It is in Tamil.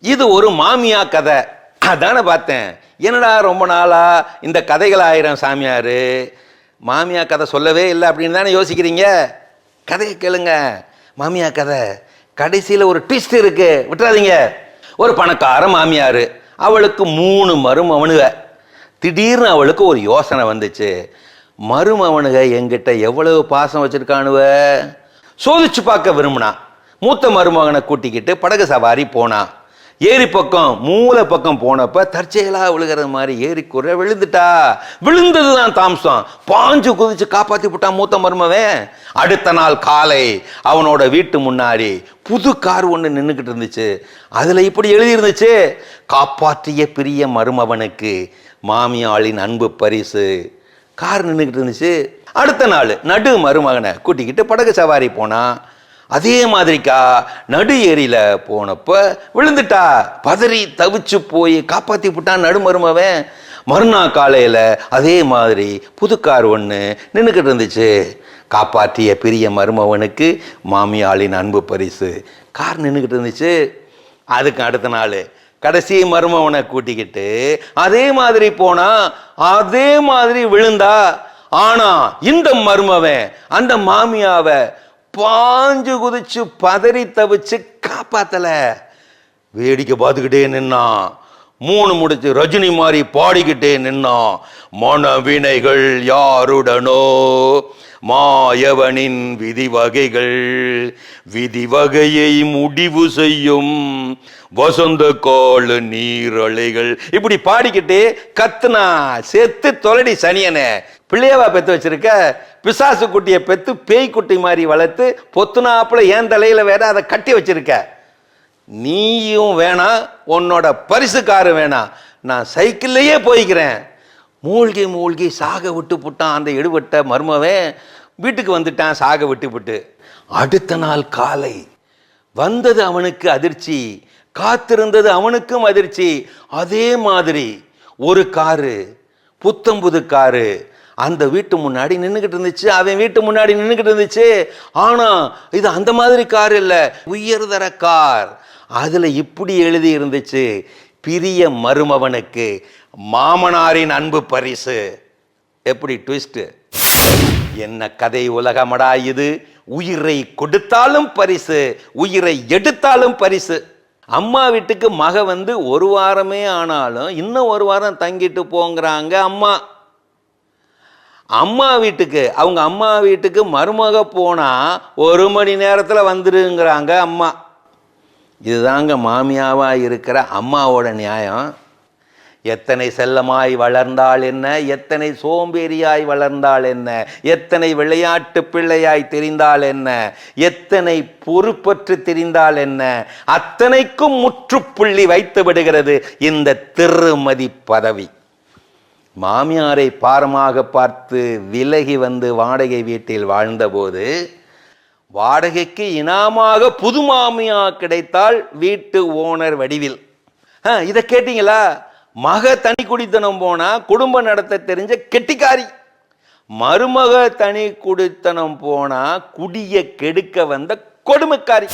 இது ஒரு மாமியா கதை. அதானே பார்த்தேன். என்னடா ரொம்ப நாளா இந்த கதைகள் ஆயிரம் சாமியார். மாமியா கதை சொல்லவே இல்லை அப்படின்னு தானே யோசிக்கிறீங்க? கதையை கேளுங்க. மாமியா கதை. கடைசியில் ஒரு ட்விஸ்ட் இருக்கு. விட்டுறாதீங்க. ஒரு பணக்கார மாமியார். அவளுக்கு மூணு மருமவனுக திடீர்னு அவளுக்கு ஒரு யோசனை வந்துச்சு. மருமவனுக எங்கிட்ட எவ்வளவு பாசம் வச்சிருக்கானுவ? சோதிச்சு பார்க்க விரும்பினா. மூத்த மருமகனை கூட்டிக்கிட்டு படகு சவாரி போனான் ஏரி பக்கம் மூலை பக்கம் போனப்ப தற்செயலா விழுகிற மாதிரி ஏரி குறை விழுந்துட்டா. விழுந்ததுதான் தாம்சம். பாஞ்சு குதிச்சு காப்பாத்தி விட்டான் மூத்த மருமவன். அடுத்த நாள் காலை அவனோட வீட்டு முன்னாடி புது கார் ஒன்று நின்றுக்கிட்டு இருந்துச்சு. அதில் இப்படி எழுதியிருந்துச்சு காப்பாற்றிய பிரிய மருமவனுக்கு மாமியாளின் அன்பு பரிசு. கார் நின்றுக்கிட்டு இருந்துச்சு. அடுத்த நாள் நடு மருமகனை கூட்டிக்கிட்டு படகு சவாரி போனான். அதே மாதிரிக்கா நடு ஏரியில போனப்ப விழுந்துட்டா பதறி தவிச்சு போய் காப்பாற்றி விட்டான் நடு மருமவன் மறுநாள் காலையில் அதே மாதிரி புது கார் ஒன்று நின்றுக்கிட்டு இருந்துச்சு. காப்பாற்றிய பெரிய மருமவனுக்கு மாமியாளின் அன்பு பரிசு. கார் நின்றுக்கிட்டு இருந்துச்சு. அதுக்கு அடுத்த நாள் கடைசி மருமவனை கூட்டிக்கிட்டு அதே மாதிரி போனா அதே மாதிரி விழுந்தா. ஆனா இந்த மருமவன் அந்த மாமியாவை பாஞ்சு குதிச்சு பதறி தவிச்சு காப்பாத்தல. வேடிக்கை பார்த்துக்கிட்டே நின்னான் மூணு முடிச்சு ரஜினி மாதிரி பாடிக்கிட்டே நின்னான் மனவினைகள் யாருடனோ? மாயவனின் விதி வகைகள் விதி வகையை முடிவு செய்யும் வசந்த கால நீரலைகள். இப்படி பாடிக்கிட்டே கத்துனா செத்து தொலடி சனியனே. பிள்ளையவா பெற்று வச்சிருக்க பிசாசு குட்டியை பெற்று பேய் குட்டி மாதிரி வளர்த்து பொத்துனாப்புல ஏன் தலையில் வேற அதை கட்டி வச்சிருக்க? நீயும் வேணாம் உன்னோட பரிசுக்காரு வேணாம் நான் சைக்கிள்லேயே போய்க்கிறேன். மூழ்கி மூழ்கி சாக விட்டு புட்டான் அந்த எடுபட்ட மர்மவன். வீட்டுக்கு வந்துட்டான் சாக விட்டு புட்டு. அடுத்த நாள் காலை வந்தது அவனுக்கு அதிர்ச்சி. காத்திருந்தது அவனுக்கும் அதிர்ச்சி. அதே மாதிரி ஒரு காரு புத்தம்புது காரு அந்த வீட்டு முன்னாடி நின்றுக்கிட்டு இருந்துச்சு அவன் வீட்டு முன்னாடி நின்றுக்கிட்டு இருந்துச்சு. ஆனால் இது அந்த மாதிரி கார் இல்லை உயர்தர கார். அதில் இப்படி எழுதி இருந்துச்சு பிரிய மருமவனுக்கு மாமனாரின் அன்பு பரிசு. எப்படி ட்விஸ்ட்டு என்ன கதை உலகமடா இது? உயிரை கொடுத்தாலும் பரிசு உயிரை எடுத்தாலும் பரிசு. அம்மா வீட்டுக்கு மக வந்து ஒரு வாரமே ஆனாலும் இன்னும் ஒரு வாரம் தங்கிட்டு போங்கிறாங்க அம்மா. அம்மா வீட்டுக்கு அவங்க அம்மா வீட்டுக்கு மருமக போனால் ஒரு மணி நேரத்தில் வந்துடுங்கிறாங்க அம்மா. இதுதாங்க மாமியாவாக இருக்கிற அம்மாவோட நியாயம். எத்தனை செல்லமாய் வளர்ந்தால் என்ன? எத்தனை சோம்பேறியாய் வளர்ந்தால் என்ன? எத்தனை விளையாட்டு பிள்ளையாய் தெரிந்தால் என்ன? எத்தனை பொறுப்பற்று தெரிந்தால் என்ன? அத்தனைக்கும் முற்றுப்புள்ளி வைத்து விடுகிறது இந்த திருமதி பதவி. மாமியாரை பாரமாக பார்த்து விலகி வந்து வாடகை வீட்டில் வாழ்ந்தபோது வாடகைக்கு இனாமாக புது மாமியா கிடைத்தால் வீட்டு ஓனர் வடிவில். ஆ, இதை கேட்டீங்களா? மக தனி குடித்தனம் போனா குடும்பம் நடத்த தெரிஞ்ச கெட்டிக்காரி. மருமக தனி குடித்தனம் போனா குடிய கெடுக்க வந்த கொடுமைக்காரி.